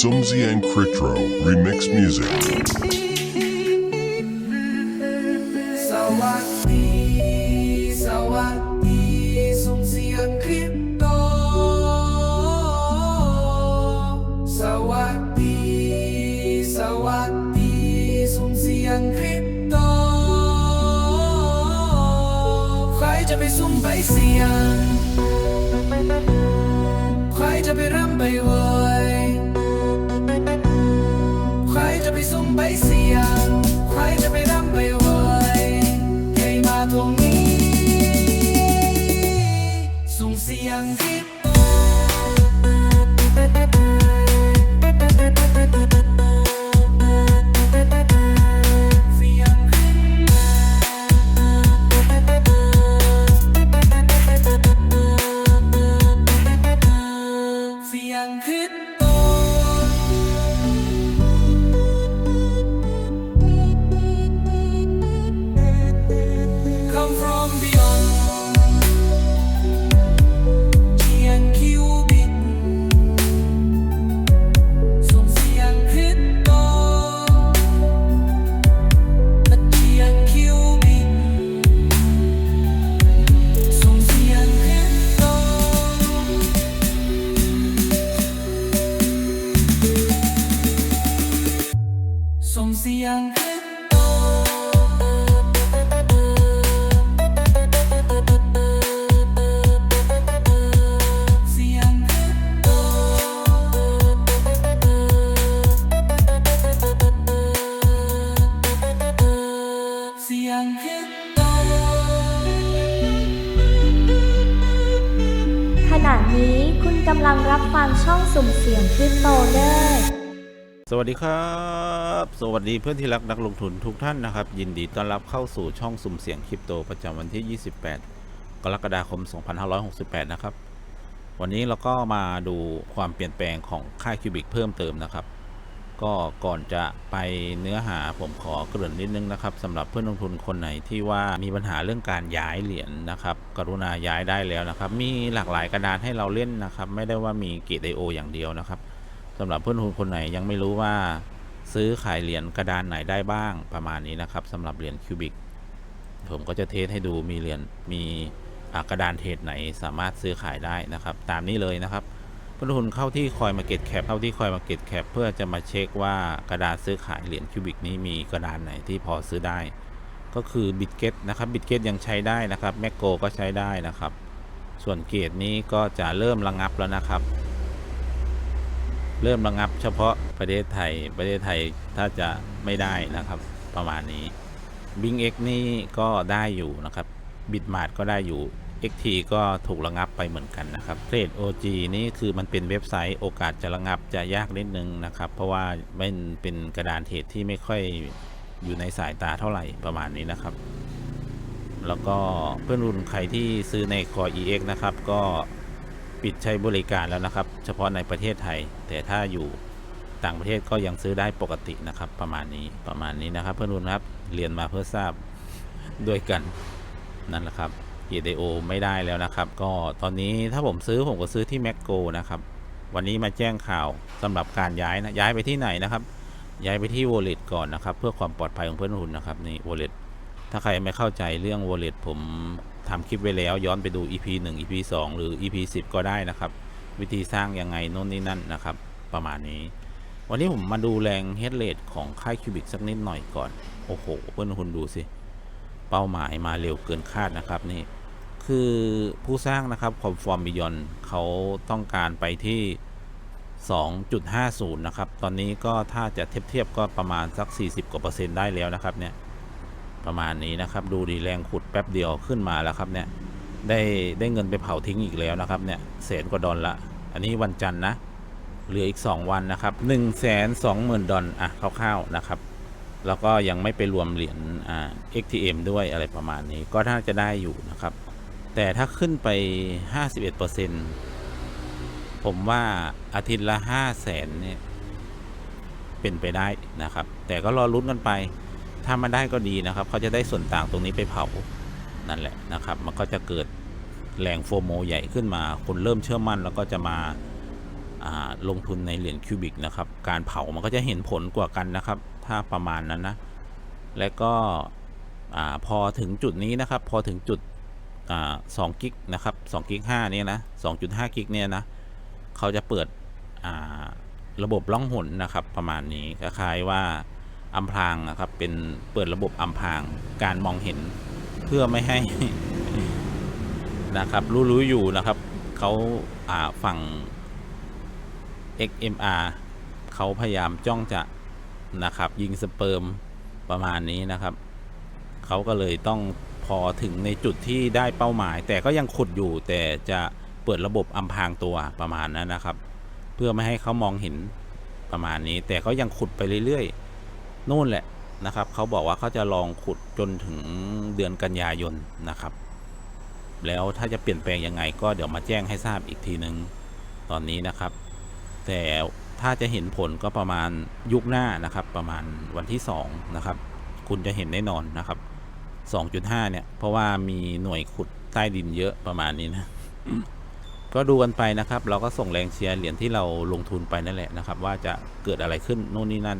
Sumsy and Critro remix music. สุ่มเสียงคริปโตเดอสวัสดีครับ สวัสดีเพื่อนที่รักนักลงทุนทุกท่านนะครับ ยินดีต้อนรับเข้าสู่ช่องสุ่มเสียงคริปโตประจำวันที่ 28 กรกฎาคม 2568 นะครับ วันนี้เราก็มาดูความเปลี่ยนแปลงของค่าคิวบิกเพิ่มเติมนะครับ ก็ก่อนจะไปเนื้อหาผมขอเกริ่นนิดนึงนะครับสำหรับเพื่อนลงทุนคนไหนที่ว่ามีปัญหาเรื่องการย้ายเหรียญนะครับ กรุณาย้ายได้แล้วนะครับ มีหลากหลายกระดานให้เราเล่นนะครับ ไม่ได้ว่ามีเกตไอโออย่างเดียวนะครับสำหรับเพื่อนทุนคนไหนยังไม่รู้ว่า ซื้อขายเหรียญกระดานไหนได้บ้างประมาณนี้นะครับสำหรับเหรียญคิวบิกผมก็จะเทสให้ดูมีเหรียญมีกระดานเทรดไหนสามารถซื้อขายได้นะครับ ตามนี้เลยนะครับ เพื่อนทุนเข้าที่คอยมาเก็ตแคปเข้าที่คอยมาเก็ตแคปเพื่อจะมาเช็คว่ากระดานซื้อขายเหรียญคิวบิกนี้มีกระดานไหนที่พอซื้อได้ ก็คือบิตเกตนะครับบิตเกตยังใช้ได้นะครับแมกโกก็ใช้ได้นะครับ ส่วนเกตนี้ก็จะเริ่มระงับแล้วนะครับ เริ่มระงับเฉพาะประเทศไทยประเทศไทยถ้าจะไม่ได้นะครับประมาณนี้บิง X นี่ก็ได้อยู่นะครับบิตมาดก็ได้อยู่ XT ก็ถูกระงับไปเหมือนกันนะครับเทรด OG นี่คือมันเป็นเว็บไซต์โอกาสจะระงับจะยากนิดนึงนะครับ เพราะว่ามันเป็นกระดานเทรดที่ไม่ค่อยอยู่ในสายตาเท่าไหร่ประมาณนี้นะครับ แล้วก็เพื่อนรุ่นใครที่ซื้อใน Core EX นะครับ ก็ปิดใช้บริการแล้วนะครับ เฉพาะในประเทศไทย แต่ถ้าอยู่ต่างประเทศก็ยังซื้อได้ปกตินะครับ ประมาณนี้ประมาณนี้นะครับ เพื่อนรุ่นครับเรียนมาเพื่อทราบด้วยกันนั่นแหละครับ EDO ไม่ได้แล้วนะครับ ก็ตอนนี้ถ้าผมซื้อผมก็ซื้อที่ m a c g o นะครับ วันนี้มาแจ้งข่าวสำหรับการย้ายนะ ย้ายไปที่ไหนนะครับ ย้ายไปที่ Wallet ก่อนนะครับ เพื่อความปลอดภัยของเพื่อนรุ่นนะครับนี่ Wallet ถ้าใครไม่เข้าใจเรื่อง wallet ผมทำคลิปไว้แล้ว ย้อนไปดู EP 1 EP 2 หรือ EP 10 ก็ได้นะครับ วิธีสร้างยังไงโน่นนี่นั่นนะครับ ประมาณนี้ วันนี้ผมมาดูแรง head rate ของค่ายคิวบิกสักนิดหน่อยก่อน โอ้โห เพื่อนคุณดูสิ เป้าหมายมาเร็วเกินคาดนะครับนี่ คือผู้สร้างนะครับคอมฟอร์มบิยอนเขาต้องการไปที่ 2.50 นะครับ ตอนนี้ก็ถ้าจะเทียบเทียบก็ประมาณสัก 40 กว่าเปอร์เซ็นต์ได้แล้วนะครับเนี่ย ประมาณนี้นะครับ ดูดีแรงขุดแป๊บเดียวขึ้นมาแล้วครับเนี่ย ได้ได้เงินไปเผาทิ้งอีกแล้วนะครับเนี่ยแสนกว่าดอลละ อันนี้วันจันทร์นะ เหลืออีก 2 วันนะครับ1นึ่งแสนสองหมื่นดอลอะคร่าวๆนะครับ แล้วก็ยังไม่ไปรวมเหรียญอ่า XTM ด้วยอะไรประมาณนี้ ก็น่าจะได้อยู่นะครับ แต่ถ้าขึ้นไป 51%ผมว่าอาทิตย์ละ 5 0 0แสนเนี่ย เป็นไปได้นะครับ แต่ก็รอลุ้นกันไป ถ้ามันได้ก็ดีนะครับ เขาจะได้ส่วนต่างตรงนี้ไปเผา นั่นแหละนะครับ มันก็จะเกิดแรงโฟโมใหญ่ขึ้นมา คนเริ่มเชื่อมั่นแล้วก็จะมาาลงทุนในเหรียญคิวบิกนะครับ การเผามันก็จะเห็นผลกว่ากันนะครับ ถ้าประมาณนั้นนะ และก็อพอถึงจุดนี้นะครับ พอถึงจุด สอ่าสกิกนะครับ2กิก5เนี่นะ2.5กิกเนี่ยนะเขาจะเปิดระบบล่องหนนะครับ ประมาณนี้คล้ายๆว่าอำพรางนะครับเป็นเปิดระบบอำพรางการมองเห็นเพื่อไม่ให้นะครับ รู้ๆอยู่นะครับเขาอ่าฝั่ง XMR เขาพยายามจ้องจะนะครับ ยิงสเปิร์มประมาณนี้นะครับ เขาก็เลยต้อง พอถึงในจุดที่ได้เป้าหมาย แต่ก็ยังขุดอยู่แต่จะเปิดระบบอำพรางตัวประมาณนั้นนะครับ เพื่อไม่ให้เขามองเห็นประมาณนี้ แต่ก็ยังขุดไปเรื่อยๆนู่นแหละนะครับเขาบอกว่าเขาจะลองขุดจนถึงเดือนกันยายนนะครับ แล้วถ้าจะเปลี่ยนแปลงยังไงก็เดี๋ยวมาแจ้งให้ทราบอีกทีหนึ่งตอนนี้นะครับ แต่ถ้าจะเห็นผลก็ประมาณยุคหน้านะครับ ประมาณวันที่2นะครับ คุณจะเห็นแน่นอนนะครับ 2.5 เนี่ย เพราะว่ามีหน่วยขุดใต้ดินเยอะประมาณนี้นะ ก็ดูกันไปนะครับ เราก็ส่งแรงเชียร์เหรียญที่เราลงทุนไปนั่นแหละนะครับ ว่าจะเกิดอะไรขึ้นโน่นนี่นั่น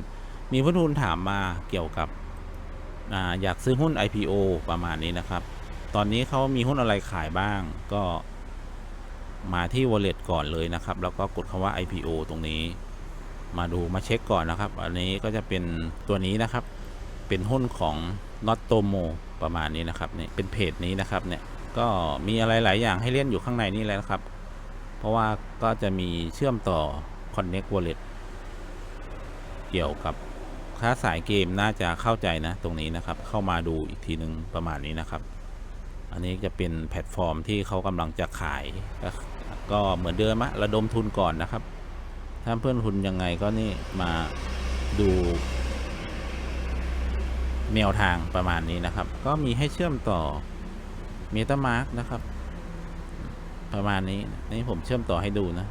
มีผู้ทุนถามมาเกี่ยวกับออยากซื้อหุ้น IPO ประมาณนี้นะครับ ตอนนี้เขามีหุ้นอะไรขายบ้าง ก็มาที่ wallet ก่อนเลยนะครับ แล้วก็กดคำว่า IPO ตรงนี้ มาดูมาเช็คก่อนนะครับ อันนี้ก็จะเป็นตัวนี้นะครับ เป็นหุ้นของ Not t o m o ประมาณนี้นะครับเนี่ยเป็นเพจนี้นะครับเนี่ยก็มีอะไรหลายอย่างให้เล่นอยู่ข้างในนี่และนะครับ เพราะว่าก็จะมีเชื่อมต่อ Connect Wallet เกี่ยวกับค้าสายเกมน่าจะเข้าใจนะตรงนี้นะครับ เข้ามาดูอีกทีนึงประมาณนี้นะครับ อันนี้จะเป็นแพลตฟอร์มที่เขากำลังจะขาย ก็ก็เหมือนเดิมอะระดมทุนก่อนนะครับ ถ้าเพื่อนทุนยังไงก็นี่มาดู แนวทางประมาณนี้นะครับ ก็มีให้เชื่อมต่อ MetaMask นะครับ ประมาณนี้นี่ผมเชื่อมต่อให้ดูนะ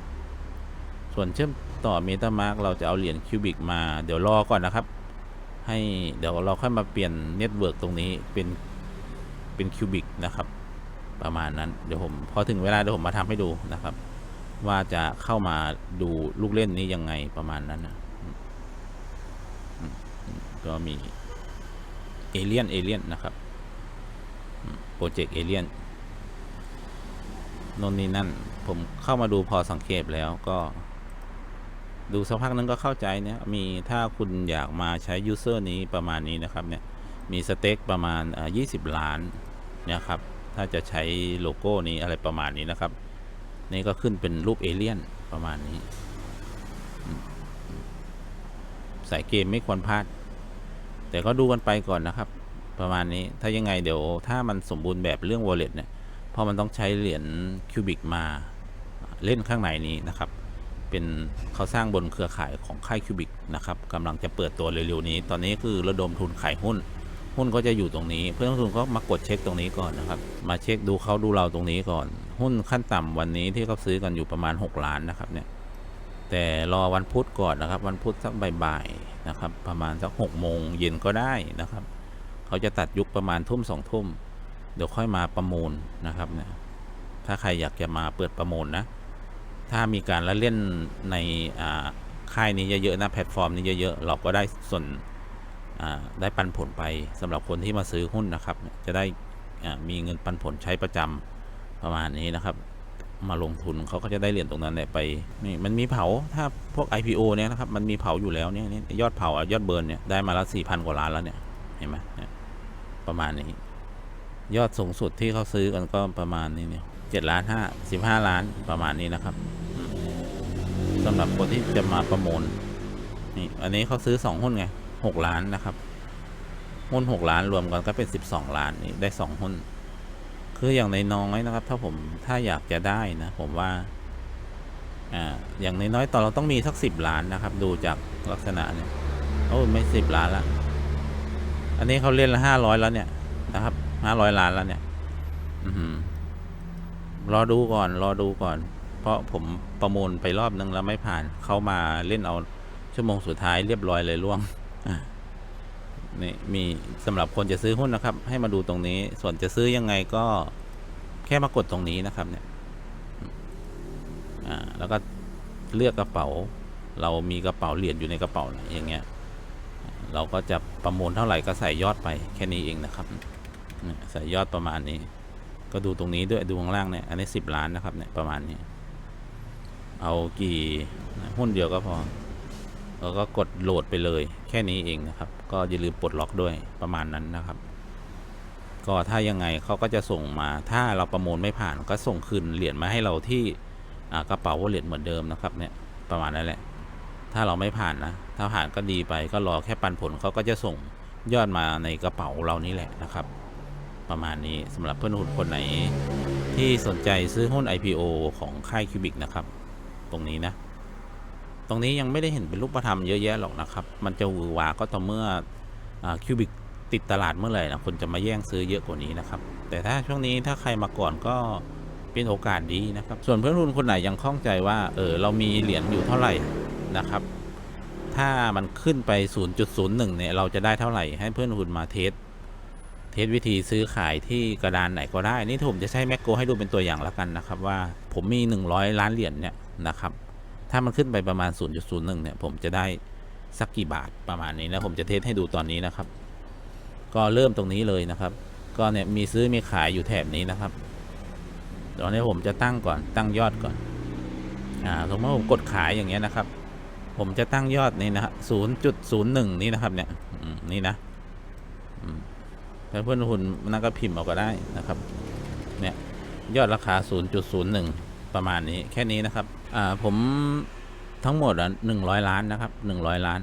ส่วนเชื่อมต่อ MetaMask เราจะเอาเหรียญคิวบิกมาเดี๋ยวรอก่อนนะครับ ให้เดี๋ยวเราค่อยมาเปลี่ยนเน็ตเวิร์กตรงนี้เป็นเป็นคิวบิกนะครับ ประมาณนั้นเดี๋ยวผมพอถึงเวลาเดี๋ยวผมมาทำให้ดูนะครับ ว่าจะเข้ามาดูลูกเล่นนี้ยังไงประมาณนั้นนะก็มี เอเลียนเอเลียนนะครับโปรเจกต์เอเลียนนนนี่นั่น ผมเข้ามาดูพอสังเกตแล้วก็ ดูสักพักนึงก็เข้าใจเนี่ยมีถ้าคุณอยากมาใช้ยูเซอร์นี้ประมาณนี้นะครับเนี่ยมีสเต็กประมาณอ่า20 ล้านนี่ยครับ ถ้าจะใช้โลโก้นี้อะไรประมาณนี้นะครับ นี่ก็ขึ้นเป็นรูปเอเลี่ยนประมาณนี้ สายเกมไม่ควรพลาด แต่ก็ดูกันไปก่อนนะครับ ประมาณนี้ถ้ายังไงเดี๋ยว ถ้ามันสมบูรณ์แบบเรื่อง wallet เนี่ยเพราะมันต้องใช้เหรียญคิวบิกมาเล่นข้างในนี้นะครับ เป็นเขาสร้างบนเครือข่ายของค่ายคิวบิกนะครับกำลังจะเปิดตัวเร็วๆนี้ ตอนนี้คือระดมทุนขายหุ้น หุ้นก็จะอยู่ตรงนี้ เพื่อนลงทุนก็มากดเช็คตรงนี้ก่อนนะครับ มาเช็คดูเขาดูเราตรงนี้ก่อน หุ้นขั้นต่ำวันนี้ที่เขาซื้อกันอยู่ประมาณ 6 ล้านนะครับเนี่ย แต่รอวันพุธก่อนนะครับ วันพุธสักบ่ายๆนะครับ ประมาณสักหกโมงเย็นก็ได้นะครับ เขาจะตัดยุคประมาณทุ่มสองทุ่ม เดี๋ยวค่อยมาประมูลนะครับเนี่ยถ้าใครอยากจะมาเปิดประมูลนะ ถ้ามีการละเล่นในค่ายนี้เยอะๆนะแพลตฟอร์มนี้เยอะๆเราก็ได้ส่วนได้ปันผลไปสำหรับคนที่มาซื้อหุ้นนะครับ จะได้มีเงินปันผลใช้ประจำประมาณนี้นะครับ มาลงทุนเขาก็จะได้เหรียญตรงนั้นเนี่ไปนี่มันมีเผาถ้าพวก IPO เนี่ยนะครับมันมีเผาอยู่แล้วเนี่ยยอดเผายอดเบิร์นเนี่ยได้มาละสี่พันกว่าล้านแล้วเนี่ยเห็นไหมประมาณนี้ ยอดสูงสุดที่เขาซื้อกันก็ประมาณนี้เนี่ยเจ็ดล้านห้าสิบห้าล้านประมาณนี้นะครับสำหรับคนที่จะมาประมูลนี่อันนี้เขาซื้อสองหุ้นไงหกล้านนะครับหุ้นหกล้านรวมกันก็เป็นสิบสองล้านนี่ได้สองหุ้น คืออย่างในน้อยนะครับ ถ้าผมถ้าอยากจะได้นะ ผมว่า อ่า อย่างในน้อยตอนเราต้องมีสักสิบล้านนะครับ ดูจากลักษณะเนี่ยโอ้ไม่สิบล้านละอันนี้เขาเล่นละห้าร้อยแล้วเนี่ยนะครับห้าร้อยล้านแล้วเนี่ย อืรอดูก่อน รอดูก่อน เพราะผมประมูลไปรอบนึงแล้วไม่ผ่าน เข้ามาเล่นเอาชั่วโมงสุดท้ายเรียบร้อยเลยล่วง นี่มีสำหรับคนจะซื้อหุ้นนะครับ ให้มาดูตรงนี้ ส่วนจะซื้อยังไงก็แค่มากดตรงนี้นะครับเนี่ยอ่าแล้วก็เลือกกระเป๋า เรามีกระเป๋าเหรียญอยู่ในกระเป๋าไหนอย่างเงี้ย เราก็จะประมูลเท่าไหร่ก็ใส่ยอดไปแค่นี้เองนะครับใส่ยอดประมาณนี้ ก็ดูตรงนี้ด้วยดูข้างล่างเนี่ยอันนี้สิบล้านนะครับเนี่ยประมาณนี้ เอากี่หุ้นเดียวก็พอ แล้วก็กดโหลดไปเลยแค่นี้เองนะครับ ก็อย่าลืมปลดล็อกด้วยประมาณนั้นนะครับ ก็ถ้ายังไงเขาก็จะส่งมา ถ้าเราประมูลไม่ผ่านก็ส่งคืนเหรียญมาให้เราที่กระเป๋าเหรียญเหมือนเดิมนะครับเนี่ยประมาณนั้นแหละ ถ้าเราไม่ผ่านนะ ถ้าผ่านก็ดีไปก็รอแค่ปันผลเขาก็จะส่งยอดมาในกระเป๋าเรานี่แหละนะครับ ประมาณนี้สำหรับเพื่อนหุ้นคนไหน ที่สนใจซื้อหุ้น IPO ของค่ายคิวบิกนะครับ ตรงนี้นะ ตรงนี้ยังไม่ได้เห็นเป็นรูปธรรมเยอะแยะหรอกนะครับ มันจะหวือหวาก็ต่อเมื่อคิวบิกติดตลาดเมื่อไหร่นะคนจะมาแย่งซื้อเยอะกว่านี้นะครับ แต่ถ้าช่วงนี้ถ้าใครมาก่อนก็เป็นโอกาสดีนะครับ ส่วนเพื่อนรุ่นคนไหนยังข้องใจว่าเออเรามีเหรียญอยู่เท่าไหร่นะครับ ถ้ามันขึ้นไป 0.01 เนี่ยเราจะได้เท่าไหร่ให้เพื่อนคุณมาเทสเทสวิธีซื้อขายที่กระดานไหนก็ได้ นี่ผมจะใช้แมกโกให้ดูเป็นตัวอย่างแล้วกันนะครับ ว่าผมมี 100 ล้านเหรียญเนี่ยนะครับ ถ้ามันขึ้นไปประมาณ 0.01 เนี่ย ผมจะได้สักกี่บาทประมาณนี้นะผมจะเทสให้ดูตอนนี้นะครับ ก็เริ่มตรงนี้เลยนะครับ ก็เนี่ยมีซื้อมีขายอยู่แถบนี้นะครับ ตอนนี้ผมจะตั้งก่อนตั้งยอดก่อน อ่าสมมติผมกดขายอย่างเงี้ยนะครับ ผมจะตั้งยอดนี่นะฮะ0.01นี่นะครับ เนี่ยนี่นะถ้าเพื่อนคุณนั่นก็พิมพ์เอาก็ได้นะครับ เนี่ยยอดราคา 0.01 ประมาณนี้แค่นี้นะครับ อ่าผมทั้งหมดอะ100ล้านนะครับ100ล้าน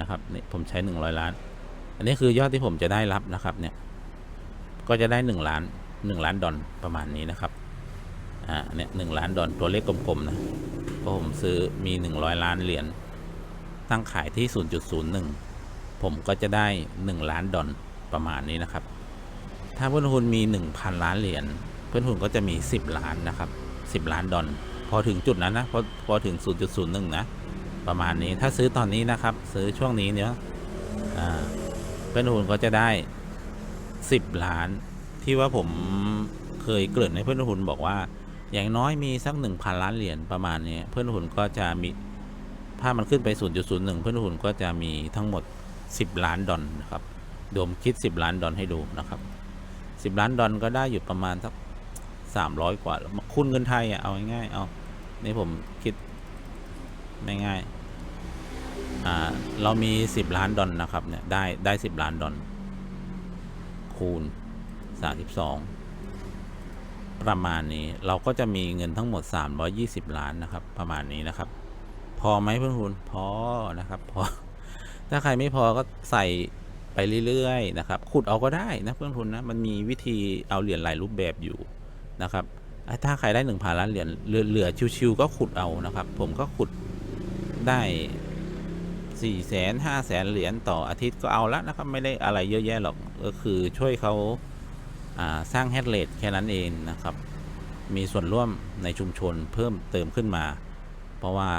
นะครับนี่ผมใช้100ล้าน อันนี้คือยอดที่ผมจะได้รับนะครับเนี่ย ก็จะได้1ล้าน1ล้านดอลประมาณนี้นะครับอ่าเนี่ยหนึ่งล้านดอลตัวเลขกลมๆนะเพราะผมซื้อมี100ล้านเหรียญตั้งขายที่0.01ผมก็จะได้1ล้านดอลประมาณนี้นะครับ ถ้าเพื่อนทุนมี1,000ล้านเหรียญเพื่อนทุนก็จะมี10ล้านนะครับ10ล้านดอล พอถึงจุดนั้นนะพอพอถึง 0.01 นะ ประมาณนี้ถ้าซื้อตอนนี้นะครับ ซื้อช่วงนี้เนี่ยเพื่อนทุนก็จะได้ 10 ล้าน ที่ว่าผมเคยเกริ่นในเพื่อนทุนบอกว่า อย่างน้อยมีสักหนึ่งพันล้านเหรียญประมาณนี้เพื่อนหุ่นก็จะมีถ้ามันขึ้นไป 0.01 เพื่อนหุ่นก็จะมีทั้งหมด 10 ล้านดอลนะครับโดมคิด 10 ล้านดอลให้ดูนะครับ 10 ล้านดอลก็ได้อยู่ประมาณสัก300 กว่าแล้วมาคูณเงินไทยอะเอาง่ายๆเอา นี่ผมคิดไม่ง่ายอ่าเรามี 10 ล้านดอลนะครับเนี่ยได้ได้10ล้านดอลคูณ 32 ประมาณนี้เราก็จะมีเงินทั้งหมด 320 ล้านนะครับ ประมาณนี้นะครับ พอไหมเพื่อนคุณพอนะครับพอถ้าใครไม่พอก็ใส่ไปเรื่อยๆนะครับขุดเอาก็ได้นะเพื่อนคุณนะมันมีวิธีเอาเหรียญหลายรูปแบบอยู่นะครับ ถ้าใครได้หนึ่งพันล้านเหรียญเหลือชิวๆก็ขุดเอานะครับ ผมก็ขุดได้สี่แสนห้าแสนเหรียญต่ออาทิตย์ก็เอาละนะครับ ไม่ได้อะไรเยอะแยะหรอกก็คือช่วยเขาาสร้างแฮดเลทแค่นั้นเองนะครับ มีส่วนร่วมในชุมชนเพิ่มเติมขึ้นมา เพราะว่า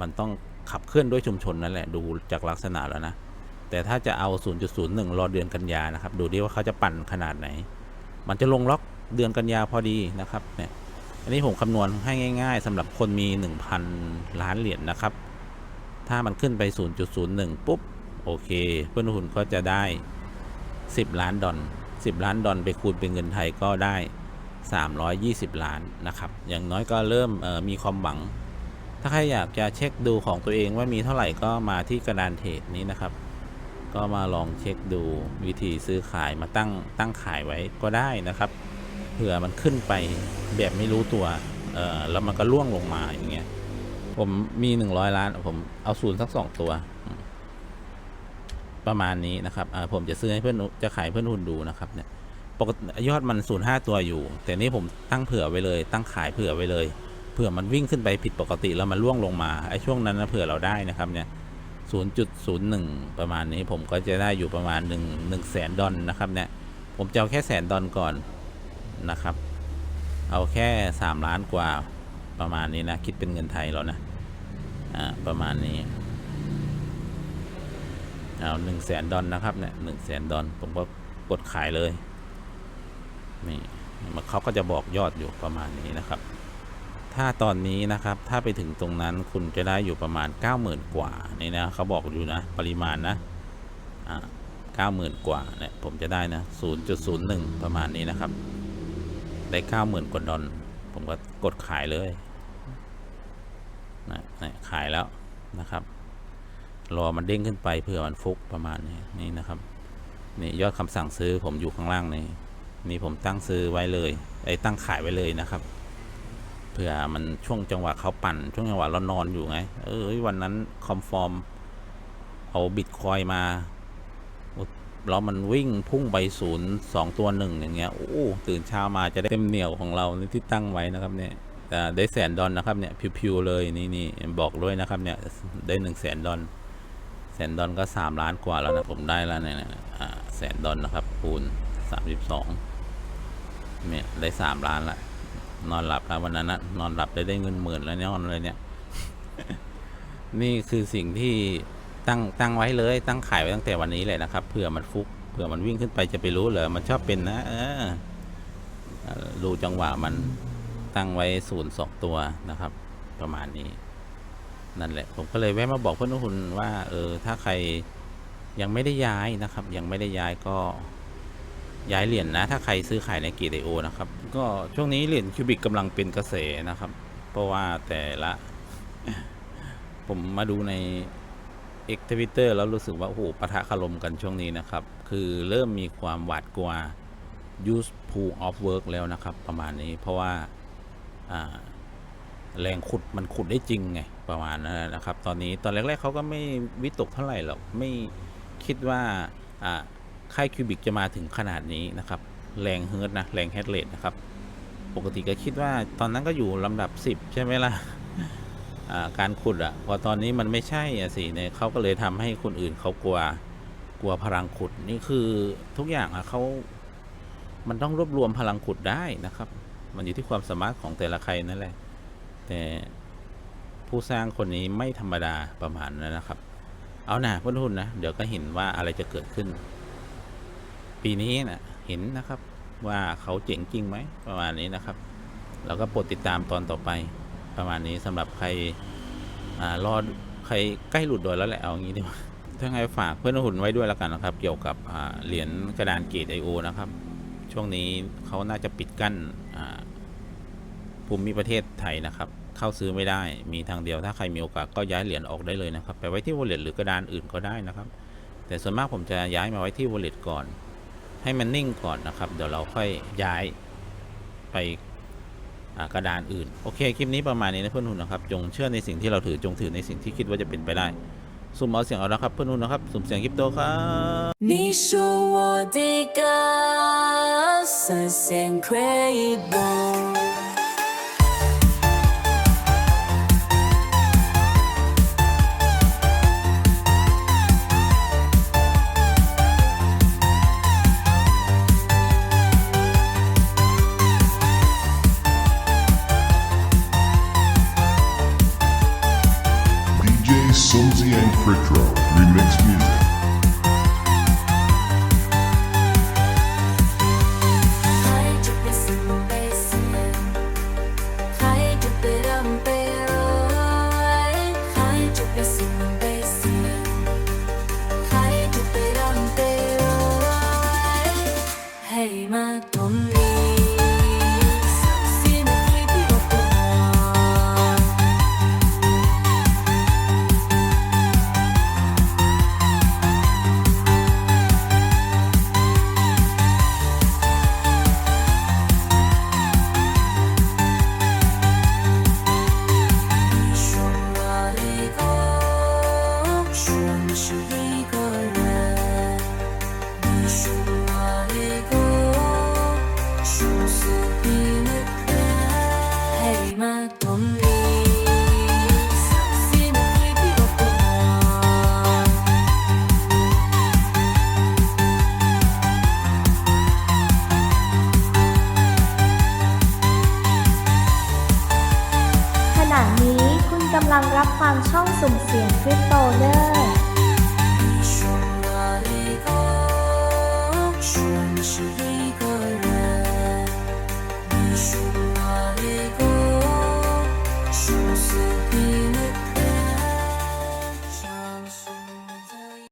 มันต้องขับเคลื่อนด้วยชุมชนนั่นแหละดูจากลักษณะแล้วนะแต่ถ้าจะเอา 0.01 รอเดือนกันยานะครับ ดูดิว่าเขาจะปั่นขนาดไหน มันจะลงล็อก เดือนกันยาพอดีนะครับเนี่ยอันนี้ผมคำนวณให้ง่าย ๆสำหรับคนมี 1,000 ล้านเหรียญนนะครับ ถ้ามันขึ้นไป 0.01 ปุ๊บ โอเค เพื่อนหุ่นก็จะได้ 10 ล้านดอล10 ล้านดอลไปคูณเป็นเงินไทยก็ได้ 320 ล้านนะครับ อย่างน้อยก็เริ่มมีความหวัง ถ้าใครอยากจะเช็คดูของตัวเองว่ามีเท่าไหร่ก็มาที่กระดานเทรดนี้นะครับ ก็มาลองเช็คดูวิธีซื้อขายมาตั้งตั้งขายไว้ก็ได้นะครับ ผื่อมันขึ้นไปแบบไม่รู้ตัว เออแล้วมันก็ล่วงลงมาอย่างเงี้ย ผมมี100ล้าน ผมเอาศูนย์สักสองตัว ประมาณนี้นะครับอ่าผมจะซื้อให้เพื่อนจะขายเพื่อนหุ้นดูนะครับ เนี่ย ปกติยอดมัน05ตัวอยู่ แต่นี่ผมตั้งเผื่อไว้เลย ตั้งขายเผื่อไว้เลย เผื่อมันวิ่งขึ้นไปผิดปกติแล้วมันล่วงลงมา ไอ้ช่วงนั้นนะเผื่อเราได้นะครับ เนี่ย0.01 ประมาณนี้ผมก็จะได้อยู่ประมาณ 1 1แสนดอลนะครับเนี่ย ผมจะเอาแค่แสนดอลก่อน นะครับ เอาแค่ 3 ล้านกว่าประมาณนี้นะ คิดเป็นเงินไทยแล้วนะอ่าประมาณนี้เอาหนึ่งแสนดอลนะครับเนี่ยหนึ่งแสนดอลผมก็กดขายเลยนี่มันเขาก็จะบอกยอดอยู่ประมาณนี้นะครับ ถ้าตอนนี้นะครับถ้าไปถึงตรงนั้นคุณจะได้อยู่ประมาณ 90,000 กว่านี่นะเขาบอกอยู่นะปริมาณนะอ่า90,000กว่าเนี่ยผมจะได้นะ0.01 ประมาณนี้นะครับ ได้90,000กว่าดอลผมก็กดขายเลยนะนะขายแล้วนะครับ รอมันเด้งขึ้นไปเพื่อมันฟุกประมาณนี้นี่นะครับนี่ยอดคำสั่งซื้อผมอยู่ข้างล่างนี่นี่ผมตั้งซื้อไว้เลยไอ้ตั้งขายไว้เลยนะครับเผื่อมันช่วงจังหวะเขาปั่น ช่วงจังหวะเรานอนอยู่ไง เออวันนั้นคอมฟอร์ม เอาบิตคอยมา แล้วมันวิ่งพุ่งไปศูนย์สองตัวหนึ่งอย่างเงี้ยโอ้ตื่นเช้ามาจะได้เต็มเหนียวของเราที่ตั้งไว้นะครับเนี่ยอ่ได้แสนดอลนะครับเนี่ยพิวๆเลยนี่นี่บอกด้วยนะครับเนี่ยได้หนึ่งแสนดอลแสนดอลก็สามล้านกว่าแล้วนะผมได้แล้วเนี่ยแสนดอลนะครับคูณสามสิบสองเนี่ยได้สามล้านละนอนหลับแล้ววันนั้นนะนอนหลับได้ได้เงินหมื่นแล้วเนี่ยนอนเลยเนี่ยนี่คือสิ่งที่ ตั้งตั้งไว้เลย ตั้งขายไว้ตั้งแต่วันนี้เลยนะครับเผื่อมันฟุกเผื่อมันวิ่งขึ้นไปจะไปรู้เหรอมันชอบเป็นนะ เออดูจังหวะมันตั้งไว้ศูนย์สองตัวนะครับ ประมาณนี้ นั่นแหละ ผมก็เลยแวะมาบอกเพื่อนคุณว่า เออ ถ้าใครยังไม่ได้ย้ายนะครับ ยังไม่ได้ย้ายก็ย้ายเหรียญนะถ้าใครซื้อขายในกีไดโอนะครับ ก็ช่วงนี้เหรียญคิวบิกกำลังเป็นกระแสนะครับ เพราะว่าแต่ละ ผมมาดูใน X Twitter แล้วรู้สึกว่าโอ้โหปะทะคารมกันช่วงนี้นะครับ คือเริ่มมีความหวาดกลัว use pool of work แล้วนะครับ ประมาณนี้เพราะว่าแรงขุดมันขุดได้จริงไงประมาณนั้นนะครับ ตอนนี้ตอนแรกๆเขาก็ไม่วิตกเท่าไหร่หรอกไม่คิดว่าค่ายคิวบิกจะมาถึงขนาดนี้นะครับ แรงเฮิร์ตนะแรงเฮดเรทนะครับ ปกติก็คิดว่าตอนนั้นก็อยู่ลำดับ 10 ใช่ไหมล่ะอ่า การขุดอะ่ะพอตอนนี้มันไม่ใช่อะสิเนี่ยเขาก็เลยทำให้คนอื่นเขากลัวกลัวพลังขุดนี่คือทุกอย่างอะเขามันต้องรวบรวมพลังขุดได้นะครับ มันอยู่ที่ความสามารถของแต่ละใครนั่นแหละ แต่ผู้สร้างคนนี้ไม่ธรรมดาประมาณนั้นนะครับ เอาหน่าเพื่อนทุนนะเดี๋ยวก็เห็นว่าอะไรจะเกิดขึ้น ปีนี้นะเห็นนะครับว่าเขาเจ๋งจริงไหมประมาณนี้นะครับ แล้วก็โปรดติดตามตอนต่อไป ประมาณนี้สำหรับใครอ่ารอดใครใกล้หลุดโดยแล้วแหละเอางี้ดีกว่าถ้าไงฝากเพื่อนหุ่นไว้ด้วยแล้วกันนะครับ เกี่ยวกับเหรียญกระดานเกตไอโอนะครับ ช่วงนี้เขาน่าจะปิดกั้นภูมิประเทศไทยนะครับ เข้าซื้อไม่ได้มีทางเดียวถ้าใครมีโอกาสก็ย้ายเหรียญออกได้เลยนะครับ ไปไว้ที่ wallet หรือกระดานอื่นก็ได้นะครับ แต่ส่วนมากผมจะย้ายมาไว้ที่ wallet ก่อน ให้มันนิ่งก่อนนะครับ เดี๋ยวเราค่อยย้ายไป กระดานอื่น โอเค คลิปนี้ประมาณนี้นะเพื่อนหุ่นนะครับ จงเชื่อในสิ่งที่เราถือจงถือในสิ่งที่คิดว่าจะเป็นไปได้สุ่มเอาเสียงเอานะครับเพื่อนหุ่นนะครับสุ่มเสียงคริปโตครับ 你是我的歌，神仙 incredible。 DJ and Critro remix music.